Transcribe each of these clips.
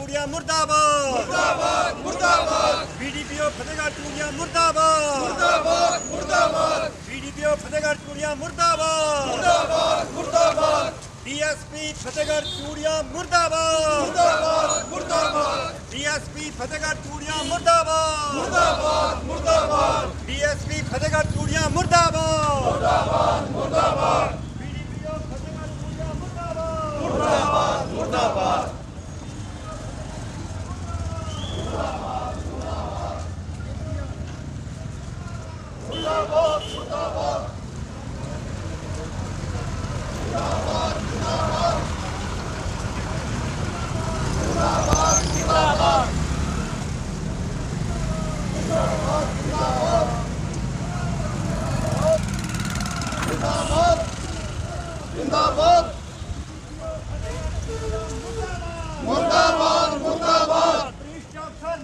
ਚੂੜੀਆਂ ਮੁਰਦਾਬਾਦ। ਮੁਰਦਾਬਾਦ ਮੁਰਦਾਬਾਦ। ਬੀਡੀਪੀਓ ਫਤਿਹਗੜ੍ਹ ਚੂੜੀਆਂ ਮੁਰਦਾਬਾਦ। ਮੁਰਦਾਬਾਦ ਮੁਰਦਾਬਾਦ। ਬੀਡੀਪੀਓ ਫਤਿਹਗੜ੍ਹ ਚੂੜੀਆਂ ਮੁਰਦਾਬਾਦ। ਮੁਰਦਾਬਾਦ ਮੁਰਦਾਬਾਦ। ਡੀਐਸਪੀ ਫਤਿਹਗੜ੍ਹ ਚੂੜੀਆਂ ਮੁਰਦਾਬਾਦ। ਮੁਰਦਾਬਾਦ ਮੁਰਦਾਬਾਦ। ਡੀਐਸਪੀ ਫਤਿਹਗੜ੍ਹ ਚੂੜੀਆਂ ਮੁਰਦਾਬਾਦ। ਮੁਰਦਾਬਾਦ ਮੁਰਦਾਬਾਦ। ਡੀਐਸਪੀ ਫਤਿਹਗੜ੍ਹ ਚੂੜੀਆਂ ਮੁਰਦਾਬਾਦ। ਮੁਰਦਾਬਾਦ ਮੁਰਦਾਬਾਦ ਬੀਡੀਪੀਓ ਫਤਿਹਗੜ੍ਹ ਚੂੜੀਆਂ ਮੁਰਦਾਬਾਦ ਪ੍ਰੀਸ਼ ਚੌਕਸਰ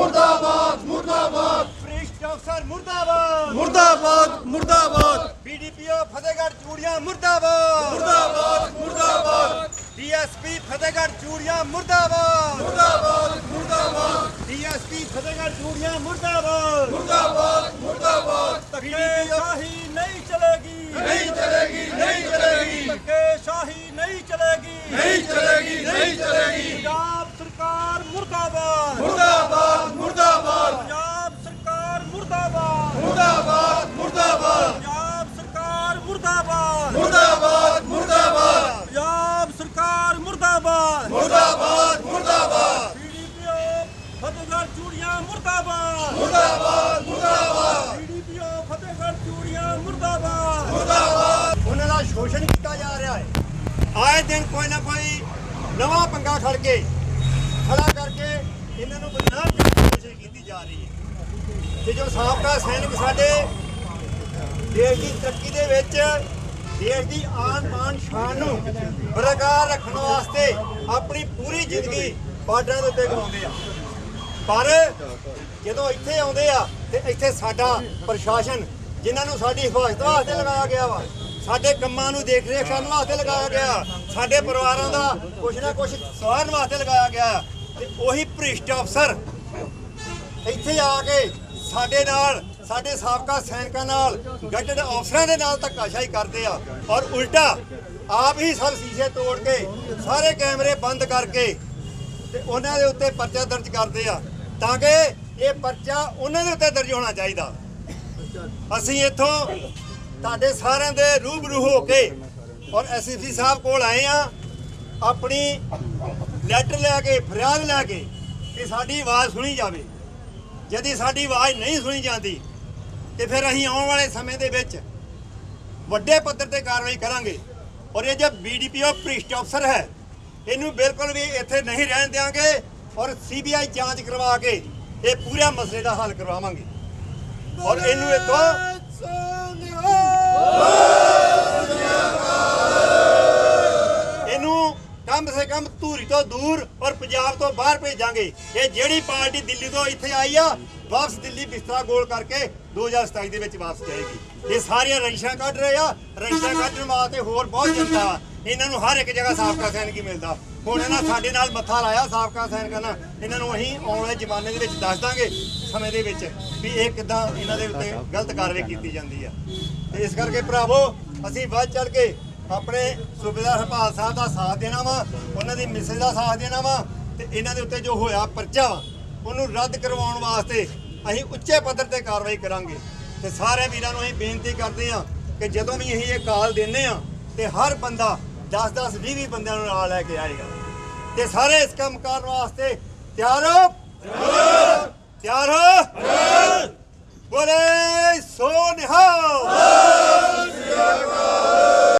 ਮੁਰਦਾਬਾਦ ਮੁਰਦਾਬਾਦ। ਪ੍ਰੀਸ਼ ਚੌਕਸਰ ਮੁਰਦਾਬਾਦ। ਮੁਰਦਾਬਾਦ ਮੁਰਦਾਬਾਦ। ਬੀਡੀਪੀਓ ਫਤਿਹਗੜ੍ਹ ਚੂੜੀਆਂ ਮੁਰਦਾਬਾਦ। ਮੁਰਦਾਬਾਦ ਮੁਰਦਾਬਾਦ। ਡੀਐਸਪੀ ਫਤਿਹਗੜ੍ਹ ਚੂੜੀਆਂ ਮੁਰਦਾਬਾਦ। ਮੁਰਦਾਬਾਦ ਮੁਰਦਾਬਾਦ। ਡੀਐਸਪੀ ਫਤਿਹਗੜ੍ਹ ਚੂੜੀਆਂ ਮੁਰਦਾਬਾਦ। ਮੁਰਦਾਬਾਦ ਮੁਰਦਾਬਾਦ। ਧੱਕੇਸ਼ਾਹੀ ਨਹੀਂ ਚਲੇਗੀ ਨਹੀਂ ਚਲੇਗੀ ਨਹੀਂ ਚਲੇਗੀ ਧੱਕੇਸ਼ਾਹੀ ਨਹੀਂ ਚਲੇਗੀ ਨਹੀਂ ਚਲੇਗੀ ਨਹੀਂ ਚਲੇਗੀ ਪੰਜਾਬ ਸਰਕਾਰ ਮੁਰਦਾਬਾਦ ਮੁਰਦਾਬਾਦ ਮੁਰਦਾਬਾਦ ਪੰਜਾਬ ਸਰਕਾਰ ਮੁਰਦਾਬਾਦ ਮੁਰਦਾਬਾਦ ਮੁਰਦਾਬਾਦ ਪੰਜਾਬ ਸਰਕਾਰ ਮੁਰਦਾਬਾਦ ਮੁਰਦਾਬਾਦ ਮੁਰਦਾਬਾਦ ਪੰਜਾਬ ਸਰਕਾਰ ਮੁਰਦਾਬਾਦ ਮੁਰਦਾਬਾਦ ਮੁਰਦਾਬਾਦ ਬੀਡੀਪੀਓ ਫਤਿਹਗੜ੍ਹ ਚੂੜੀਆਂ ਮੁਰਦਾਬਾਦ। ਮੁਰਦਾਬਾਦ ਮੁਰਦਾਬਾਦ। ਬੀਡੀਪੀਓ ਫਤਿਹਗੜ੍ਹ ਚੂੜੀਆਂ ਮੁਰਦਾਬਾਦ। ਮੁਰਦਾਬਾਦ। ਉਹਨਾਂ ਦਾ ਸ਼ੋਸ਼ਣ ਕੀਤਾ ਜਾ ਰਿਹਾ ਹੈ। ਆਏ ਦਿਨ ਕੋਈ ਨਾ ਕੋਈ ਨਵਾਂ ਪੰਗਾ ਖੜ ਕੇ ਖੜਾ ਕਰਕੇ ਇਹਨਾਂ ਨੂੰ ਬਦਨਾਮ ਕਰਨ ਦੀ ਕੋਸ਼ਿਸ਼ ਕੀਤੀ ਜਾ ਰਹੀ ਹੈ। ਤੇ ਜੋ ਸਾਬਕਾ ਸੈਨਿਕ ਸਾਡੇ ਦੇਸ਼ ਦੀ ਤਰੱਕੀ ਦੇ ਵਿੱਚ ਦੇਸ਼ ਦੀ ਆਨ ਬਾਨ ਸ਼ਾਨ ਨੂੰ ਬਰਕਰਾਰ ਰੱਖਣ ਵਾਸਤੇ ਆਪਣੀ ਪੂਰੀ ਜ਼ਿੰਦਗੀ ਬਾਰਡਰਾਂ ਦੇ ਉੱਤੇ ਗਵਾਉਂਦੇ ਆ। ਪਰ ਜਦੋਂ ਇੱਥੇ ਆਉਂਦੇ ਆ ਤੇ ਇੱਥੇ ਸਾਡਾ ਪ੍ਰਸ਼ਾਸਨ, ਜਿਨ੍ਹਾਂ ਨੂੰ ਸਾਡੀ ਹਿਫਾਜ਼ਤ ਵਾਸਤੇ ਲਗਾਇਆ ਗਿਆ ਵਾ, ਸਾਡੇ ਕੰਮਾਂ ਨੂੰ ਦੇਖ ਰੇਖ ਕਰਨ ਵਾਸਤੇ ਲਗਾਇਆ ਗਿਆ, ਸਾਡੇ ਪਰਿਵਾਰਾਂ ਦਾ ਕੁਛ ਨਾ ਕੁਛ ਸਵਾਰਨ ਵਾਸਤੇ ਲਗਾਇਆ ਗਿਆ, ਤੇ ਉਹੀ ਭ੍ਰਿਸ਼ਟ ਅਫਸਰ ਇੱਥੇ ਆ ਕੇ ਸਾਡੇ ਨਾਲ, ਸਾਡੇ ਸਾਬਕਾ ਸੈਨਿਕਾਂ ਨਾਲ, ਗੱਡਡ ਅਫਸਰਾਂ ਦੇ ਨਾਲ ਧੱਕਾਸ਼ਾਹੀ ਕਰਦੇ ਆ ਔਰ ਉਲਟਾ ਆਪ ਹੀ ਸਰ ਸ਼ੀਸ਼ੇ ਤੋੜ ਕੇ, ਸਾਰੇ ਕੈਮਰੇ ਬੰਦ ਕਰਕੇ ਤੇ ਉਹਨਾਂ ਦੇ ਉੱਤੇ ਪਰਚਾ ਦਰਜ ਕਰਦੇ ਆ ਤਾਂ ਕਿ ਇਹ ਪਰਚਾ ਉਹਨਾਂ ਦੇ ਉੱਤੇ ਦਰਜ ਹੋਣਾ ਚਾਹੀਦਾ। ਅਸੀਂ ਇੱਥੋਂ ਤੁਹਾਡੇ ਸਾਰਿਆਂ ਦੇ ਰੂਬਰੂ ਹੋ ਕੇ ਔਰ ਐਸਐਸਪੀ ਸਾਹਿਬ ਕੋਲ ਆਏ ਆ, ਆਪਣੀ ਲੈਟਰ ਲੈ ਕੇ, ਫਰਿਆਦ ਲੈ ਕੇ ਕਿ ਸਾਡੀ ਆਵਾਜ਼ ਸੁਣੀ ਜਾਵੇ। ਜਦੀ ਸਾਡੀ ਆਵਾਜ਼ ਨਹੀਂ ਸੁਣੀ ਜਾਂਦੀ ਤੇ ਫਿਰ ਅਸੀਂ ਆਉਣ ਵਾਲੇ ਸਮੇਂ ਦੇ ਵਿੱਚ ਵੱਡੇ ਪੱਧਰ ਤੇ ਕਾਰਵਾਈ ਕਰਾਂਗੇ। ਔਰ ਇਹ ਜੋ ਬੀਡੀਪੀਓ ਭ੍ਰਿਸ਼ਟ ਅਫਸਰ ਹੈ ਇਹਨੂੰ ਬਿਲਕੁਲ ਵੀ ਇੱਥੇ ਨਹੀਂ ਰਹਿਣ ਦੇਵਾਂਗੇ ਔਰ ਸੀਬੀਆਈ ਜਾਂਚ ਕਰਵਾ ਕੇ ਇਹ ਪੂਰੇ ਮਸਲੇ ਦਾ ਹੱਲ ਕਰਵਾਵਾਂਗੇ। ਔਰ ਇਹਨੂੰ ਇੱਥੋਂ ਇਹਨੂੰ ਕਮ ਸੇ ਕਮ ਧੂਰੀ ਤੋਂ ਦੂਰ ਔਰ ਪੰਜਾਬ ਤੋਂ ਬਾਹਰ ਭੇਜਾਂਗੇ। ਇਹ ਜਿਹੜੀ ਪਾਰਟੀ ਦਿੱਲੀ ਤੋਂ ਇੱਥੇ ਆਈ ਆ, ਵਾਪਸ ਦਿੱਲੀ ਬਿਸਤਰਾ ਗੋਲ ਕਰਕੇ 2027 ਦੇ ਵਿੱਚ ਵਾਪਸ ਜਾਏਗੀ। ਇਹ ਸਾਰੀਆਂ ਰੰਸ਼ਾਂ ਕੱਢ ਰਹੇ ਆ। ਰੰਸ਼ਾਂ ਕੱਢਣ ਵਾਸਤੇ ਹੋਰ ਬਹੁਤ ਜਨਤਾ ਇਹਨਾਂ ਨੂੰ ਹਰ ਇੱਕ ਜਗ੍ਹਾ ਸਾਬਕਾ ਸੈਨਿਕ ਹੀ ਮਿਲਦਾ। ਹੁਣ ਇਹਨਾਂ ਸਾਡੇ ਨਾਲ ਮੱਥਾ ਲਾਇਆ ਸਾਬਕਾ ਸੈਨਿਕਾਂ ਨਾਲ। ਇਹਨਾਂ ਨੂੰ ਅਸੀਂ ਆਉਣ ਵਾਲੇ ਜ਼ਮਾਨੇ ਦੇ ਵਿੱਚ ਦੱਸ ਦਾਂਗੇ ਸਮੇਂ ਦੇ ਵਿੱਚ ਵੀ ਇਹ ਕਿਦਾਂ ਇਹਨਾਂ ਦੇ ਉੱਤੇ ਗਲਤ ਕਾਰਵਾਈ ਕੀਤੀ ਜਾਂਦੀ ਆ। ਤੇ ਇਸ ਕਰਕੇ ਭਰਾਵੋ ਅਸੀਂ ਵੱਧ ਚੱਲ ਕੇ ਆਪਣੇ ਸੂਬੇਦਾਰ ਹਰਪਾਲ ਸਾਹਿਬ ਦਾ ਸਾਥ ਦੇਣਾ ਵਾ ਉਹਨਾਂ ਦੀ ਮਿਸਲ ਦਾ ਸਾਥ ਦੇਣਾ ਵਾ ਤੇ ਇਹਨਾਂ ਦੇ ਉੱਤੇ ਜੋ ਹੋਇਆ ਪਰਚਾ ਉਹਨੂੰ ਰੱਦ ਕਰਵਾਉਣ ਵਾਸਤੇ ਅਸੀਂ ਉੱਚੇ ਪੱਧਰ ਤੇ ਕਾਰਵਾਈ ਕਰਾਂਗੇ। ਤੇ ਸਾਰੇ ਵੀਰਾਂ ਨੂੰ ਅਸੀਂ ਬੇਨਤੀ ਕਰਦੇ ਹਾਂ ਕਿ ਜਦੋਂ ਵੀ ਅਸੀਂ ਇਹ ਕਾਲ ਦਿੰਨੇ ਆ ਤੇ ਹਰ ਬੰਦਾ 10 10 20 20 ਬੰਦਿਆਂ ਨੂੰ ਨਾਲ ਲੈ ਕੇ ਆਏਗਾ ਤੇ ਸਾਰੇ ਇਸ ਕੰਮ ਕਰਨ ਵਾਸਤੇ ਤਿਆਰ ਹੋ? ਤਿਆਰ ਹੋ? ਬੋਲੇ ਸੋ ਨਿਹਾਲ!